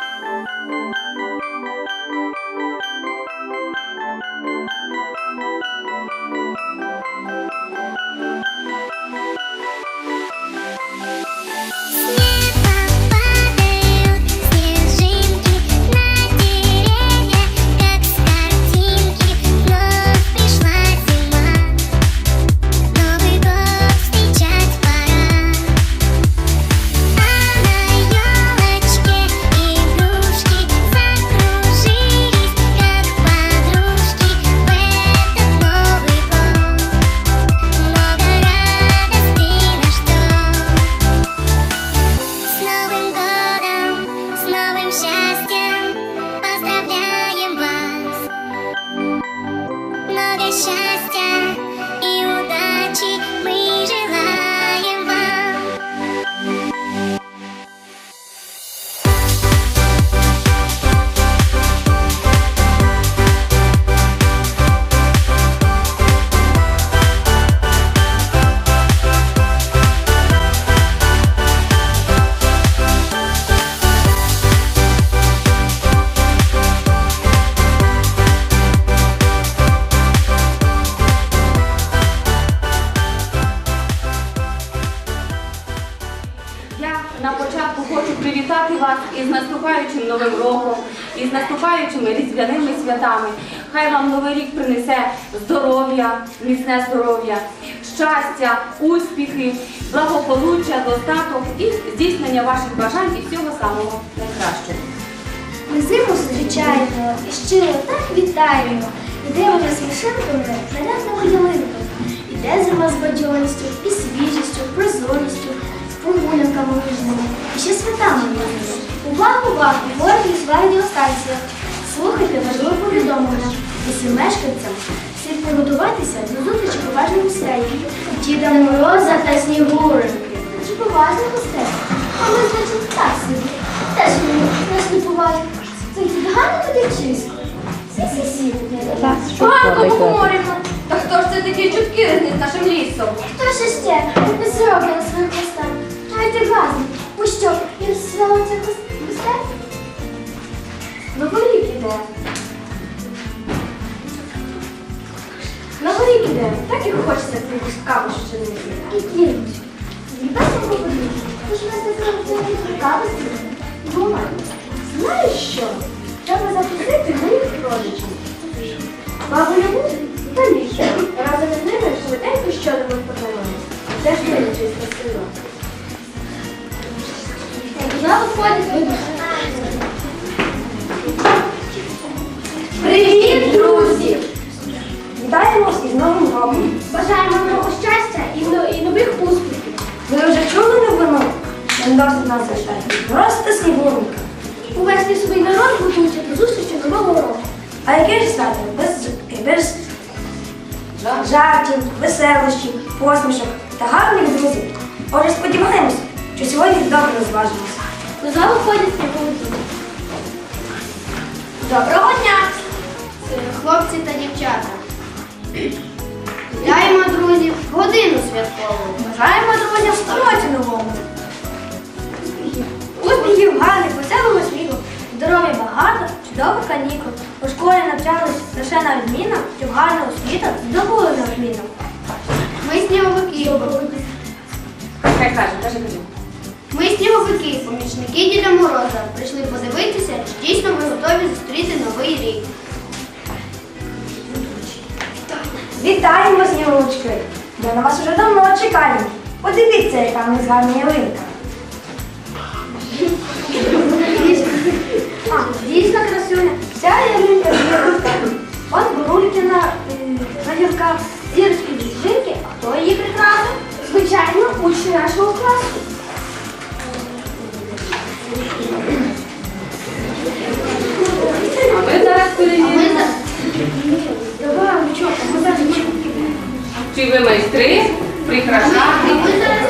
Thank you. Наступаючими різдвяними святами. Хай вам новий рік принесе здоров'я, міцне здоров'я, щастя, успіхи, благополуччя, достаток і здійснення ваших бажань і всього самого найкращого. Ми зиму зустрічаємо і щиро так вітаємо. Ідемо за смішинками нарядними ялинками. Іде зима з бадьорістю і свіжістю, прозорістю, з прогулянками каву щоденники. І кінуть. Небесно говорить. Ти ж нас не зробили кавусі. Думай. Знаєш що? Треба запросити моїх родичів. Бабу не буде? Та ні. Разом із ними швиденько щодо познайомитися. Це ж ми чисто сила. Вона виходить Привіт, друзі! Вітаємо вас із Новим роком. Бажаємо много щастя і, і нових успіхів. Ви вже чули новину? Він досить нас зачитати. Просто снігуренька. Увести свій народ готується до зустрічі нового року. А яке ж свято? Без, без жартів, веселощів, посмішок та гарних друзів. Отже, сподіваємося, що сьогодні добре розважимося. До залу ходять сніговики. Доброго дня! Хлопці та дівчата. Вітаємо, друзі, в годину святкову. Бажаємо друзям в році новому. Успіхів, гарних, веселого сміху, здоров'я багато, чудових канікул. У школі навчались лише на відмінах, щоб гарна освіта здобули на відмінах. Ми сніговики. Хай каже, каже, кажи. Ми сніговики, помічники Діда Мороза. Прийшли подивитися, чи дійсно ми готові зустріти новий рік. Вітаємо, снігурочки! Ми на вас вже давно чекаємо. Подивіться, яка в нас гарна ялинка. А, дійсно красуня. Вся ялинка зірка. От бурульки на, е, на гілках, зірочки жінки. А хто її прикрасив? Звичайно, учні нашого класу. А ми зараз перевіримо, чи ви майстри прикрашати.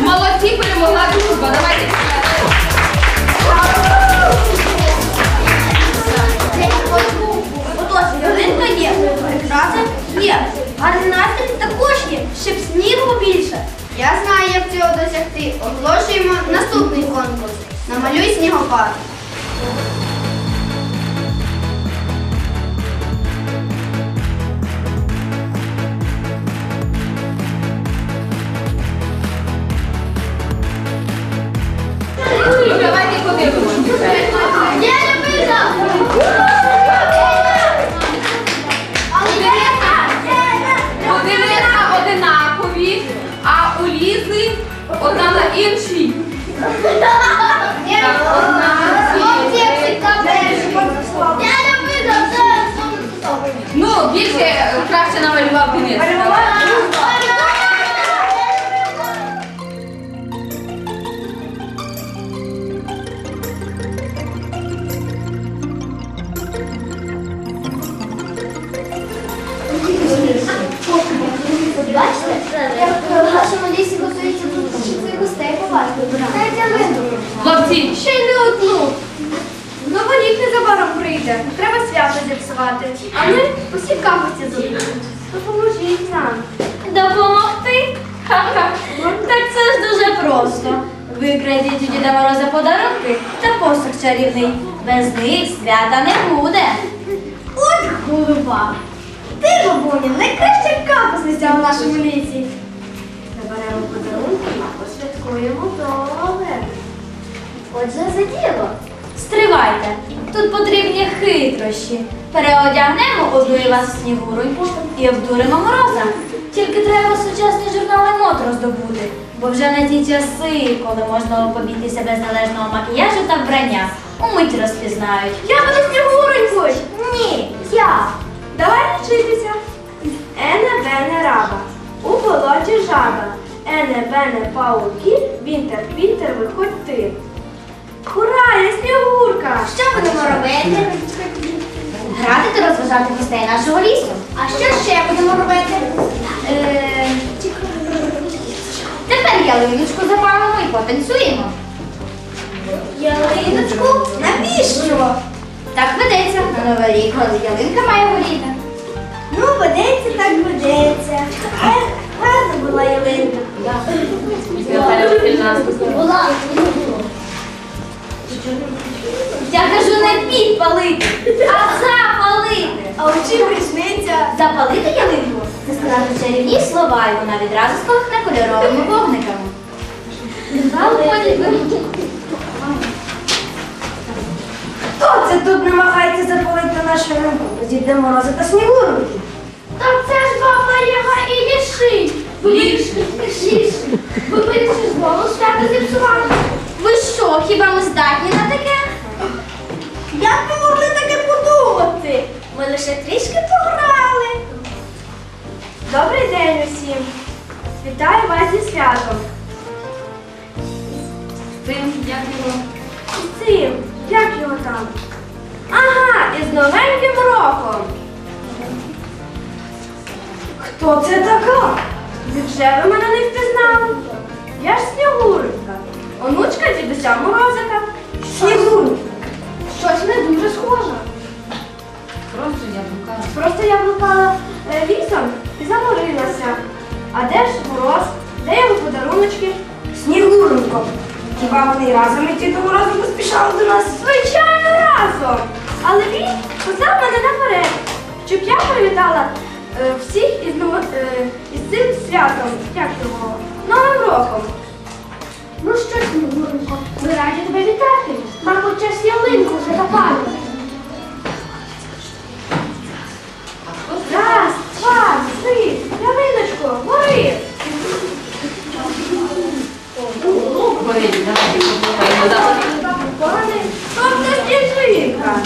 Молодці перемогла дружба. Давайте. Ялинка є, прикраса є, гарний також є, щоб снігу більше. Я знаю, як цього досягти. Оголошуємо наступний конкурс. Намалюй снігопад. Хлопці, Ще й не одну. Новий рік незабаром прийде. Треба свято зіпсувати. А ми усі капості забудемо. Допоможіть нам. Допомогти? Ха-ха. Так це ж дуже просто. Викрадіть у Діда Мороза подарунки та посох чарівний. Без них свята не буде. От голова. Ти, бабуня, найкраща капусниця в нашому лісі. Посвяткуємо добре. Отже, за діло. Стривайте. Тут потрібні хитрощі. Переодягнемо одну і вас в снігуроньку і обдуримо мороза. Тільки треба сучасні журнали мод роздобути, бо вже не ті часи, коли можна побігтися без належного макіяжу та вбрання. Умить розпізнають. Я буду снігуренькою. Ні, я. Давай вчитися. Ене бене раба. У болоті жаба. Ене бене пауки. Вінтер, вінтер, виходь ти. Ура, я снігурка! Що будемо робити? Грати та розважати гостей нашого лісу. А що ще будемо робити? Е, Тепер ялиночку запалимо і потанцюємо. Ялиночку? Навіщо? Так ведеться на новий рік, коли ялинка має горіти. Ну, ведеться, так ведеться. Гарна була ялинка. Наталя Васильівна, Була. Я кажу не підпалити, а запалити. А у чим різниця? Запалити ялинку це сказати чарівні слова, і вона відразу спалахне кольоровими вогниками. Хто це тут намагається запалити нашу ринку? Діде Мороза та Снігурки. Так це ж баба Яга і Ліший. Ліший. Ліший. Ви вирішили знову свято зіпсувати. Ви що, хіба ми здатні на таке? Як ви могли таке подумати? Ми лише трішки пограли. Добрий день усім. Вітаю вас зі святом. Цим, як його? Цим, як його там? Ага, із новеньким роком. Хто це така? Невже ви мене не впізнали? Я ж Снігурка, онучка дідуся Морозика. Снігурка. Щось не дуже схоже. Просто я блукала. Просто я блукала е, лісом і заморилася. А де ж мороз? Де його подаруночки? Снігуренько. Хіба вони разом із Дідом Морозом поспішали до нас? Звичайно, разом. Але він послав мене наперед, щоб я привітала всіх із, е, із цим святом, як його, Новим роком. Ну що, Снігуренько, ми раді тебе вітати. Мабуть, час ялинку вже запалювати. Раз, два, три, ялиночко, гори! Послухаємо. Давай. Пане, тобто сніжинка.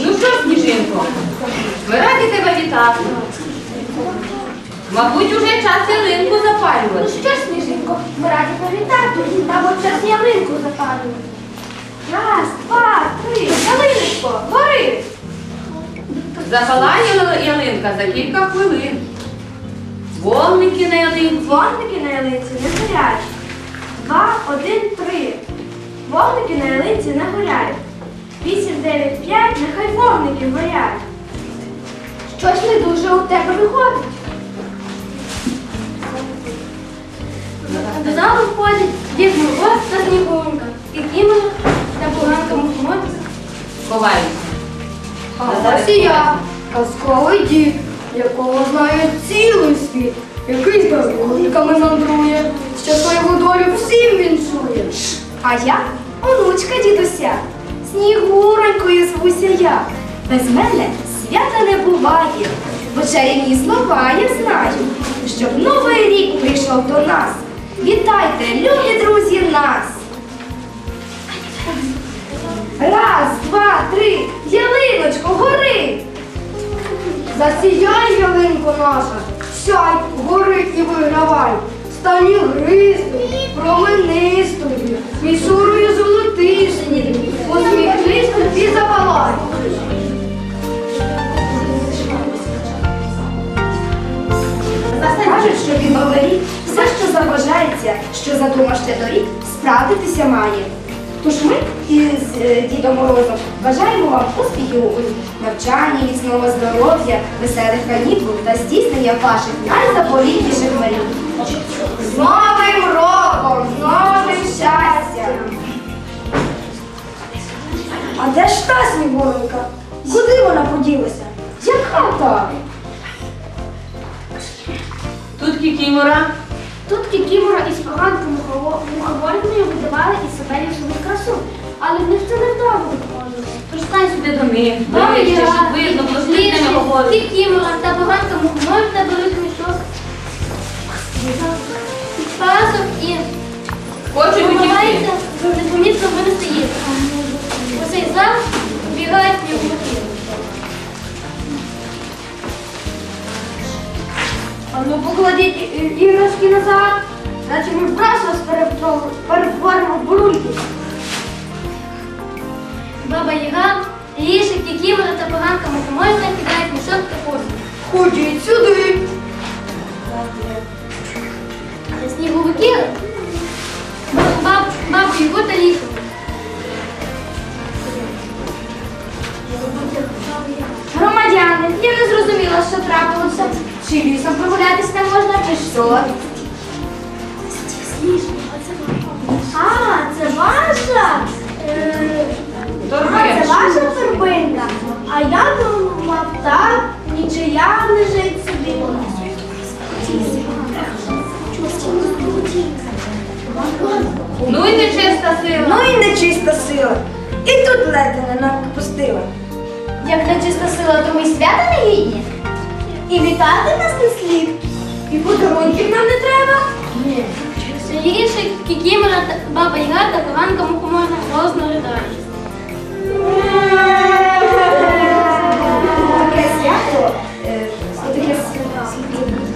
Ну що, ми раді тебе вітати. Мабуть, уже час ялинку Ну запалювати. що, сніжинко, ми раді повітати, та от час ялинку запалювати. Раз, два, три, ялиночко, гори! Запалає ялинка за кілька хвилин. Вогники на ялинці. Вогники на ялинці не горять. Два, один, три. Вогники на ялинці не горять. Вісім, дев'ять, п'ять, нехай вогники горять. Щось не дуже у тебе виходить. До залу входять Дід Мороз та Снігурка. І Кімона та поганка Мухомор. Ховаються. А ось і я, казковий дід, якого знає цілий світ, який з дарунками мандрує, щасливу долю всім віншує. А я онучка дідуся. Снігуронькою звуся я. Без мене свята не буває, бо чарівні слова я знаю, щоб новий рік прийшов до нас. Вітайте, любі друзі, нас! Раз, два, три, ялиночко, гори! Засіяй, ялинко наша, сяй, гори і вигравай, стань гристою, променистою, місурою посміхнись і запалай. Кажуть, що новий рік все, що забажається, що задумав ще торік, справдитися має. Тож ми із е, Дідом Морозом бажаємо вам успіхів у навчанні, міцного здоров'я, веселих канікул та здійснення ваших найзаповітніших мрій. З Новим роком! З новим щастям! А де ж та снігуронька? Куди вона поділася? Яка та? Тут кікімора. Тут Кікімора із поганкою муховольною видавали із себе лісову красу, але в них це не вдало виходило. Тож стань сюди до них. Ближче, щоб видно, було з ними говорити. Кікімора та поганка мухомор та беруть мішок. Пасок і Хочу намагається непомітно винести їх. У цей зал бігають півники. А ну покладіть і- і- іграшки назад, наче ми враз вас перевтор- перетворимо в бурульки. Баба Яга, Лішик, Кікімора та поганка мухомор кидають мішок та посуд. Ходіть сюди. Сніговики, баб, бабу Ягу та лісу. Громадяни, я не зрозуміла, що трапилося. Чи лісом прогулятись не можна, чи що? А, це ваша? Е, А, це ваша торбинка. А я думав, так, нічия лежить собі. Ну і нечиста сила. Ну і нечиста сила. І тут ледь не напустила. Як нечиста сила, то ми й свята не гідні? І вітати нас не слід. І подарунків нам не треба. Ні. Лішик, Кікімора, баба Яга та поганка мухоморна. Таке свято, е, таке, с-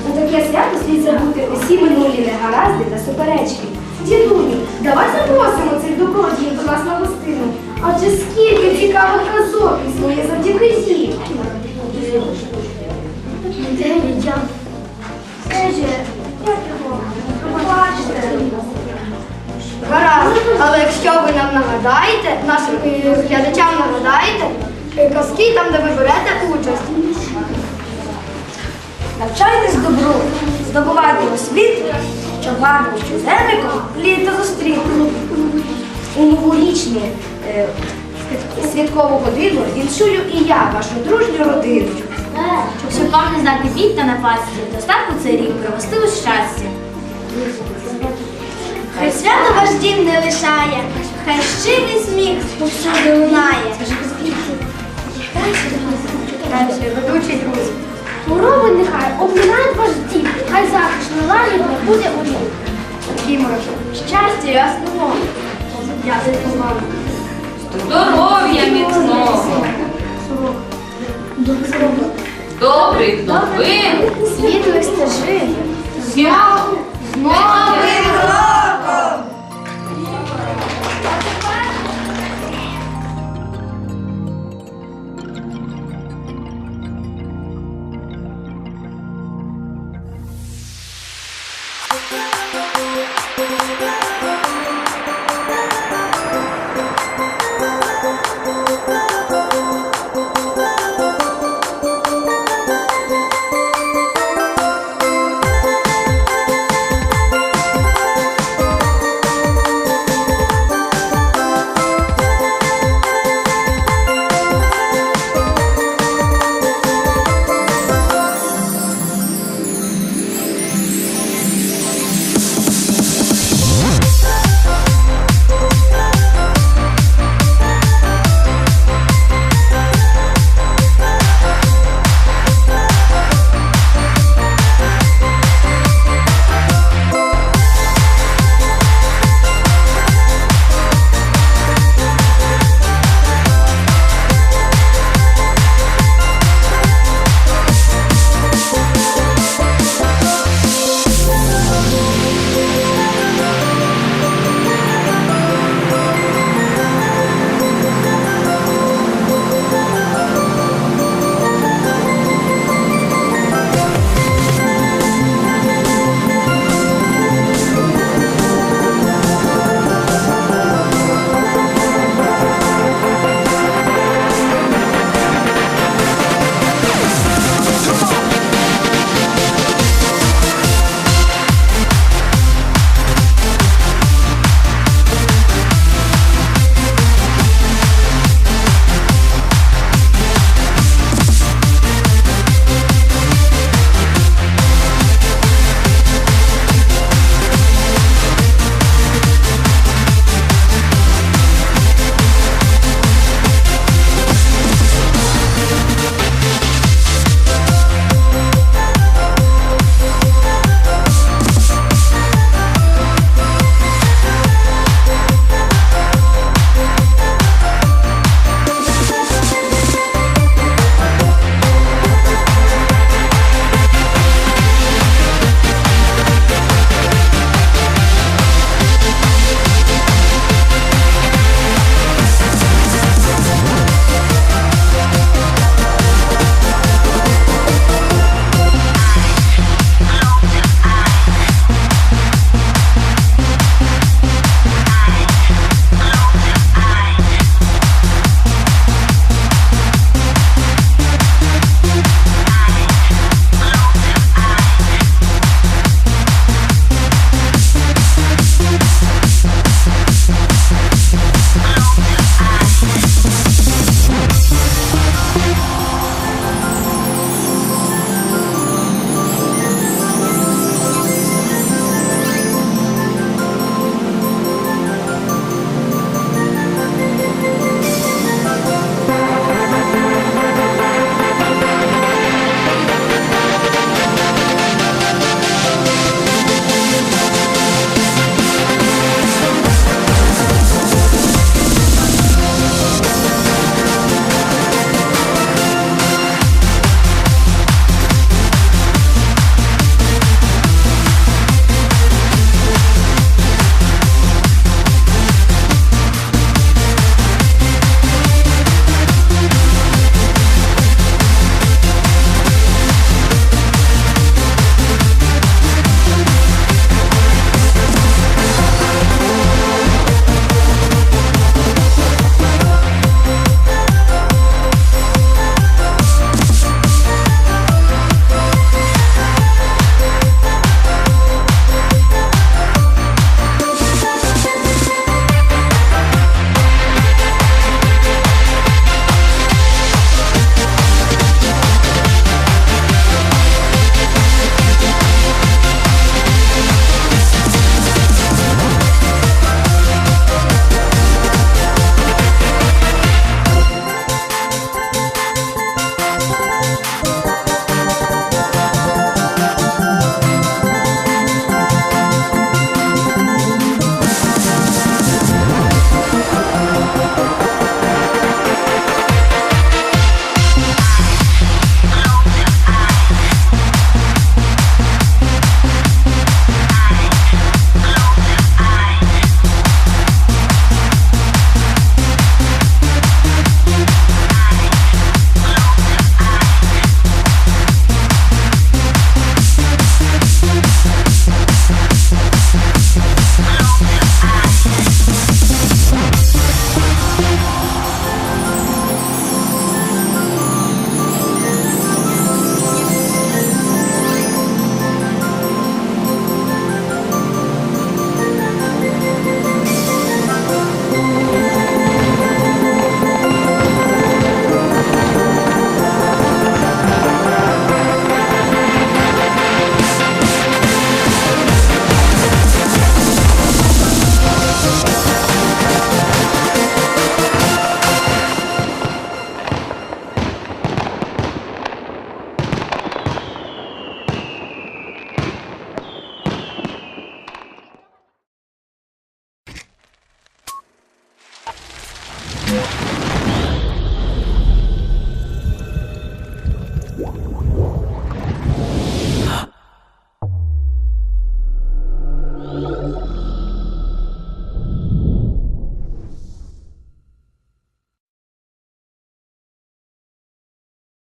у таке свято слід забути усі минулі негаразди та суперечки. Дідуню, давай запросимо цих добродіїв до нас на гостину. Адже скільки цікавих казок існує завдяки я? Скажи, як його? Пробачте. Гаразд, але якщо ви нам нагадаєте, нашим е, глядачам нагадаєте, е, казки там, де ви берете участь. Навчайтесь добру, здобувайте освіту, щоб гарним щоденником літо зустріти. У новорічну е, святкову годину віншую і я, вашу дружню родину. Щоб вам не знати бій та напасті, достатку цей рік провести у щастя. Хай свято ваш дім не лишає, хай щирий сміх повсюди лунає. Хвороби нехай обминають ваш дім, хай захист налагідно буде у ній. Щастя ясного. Дякую вам. Здоров'я міцного. Добрих новин. Світлих стежин. з Новим роком!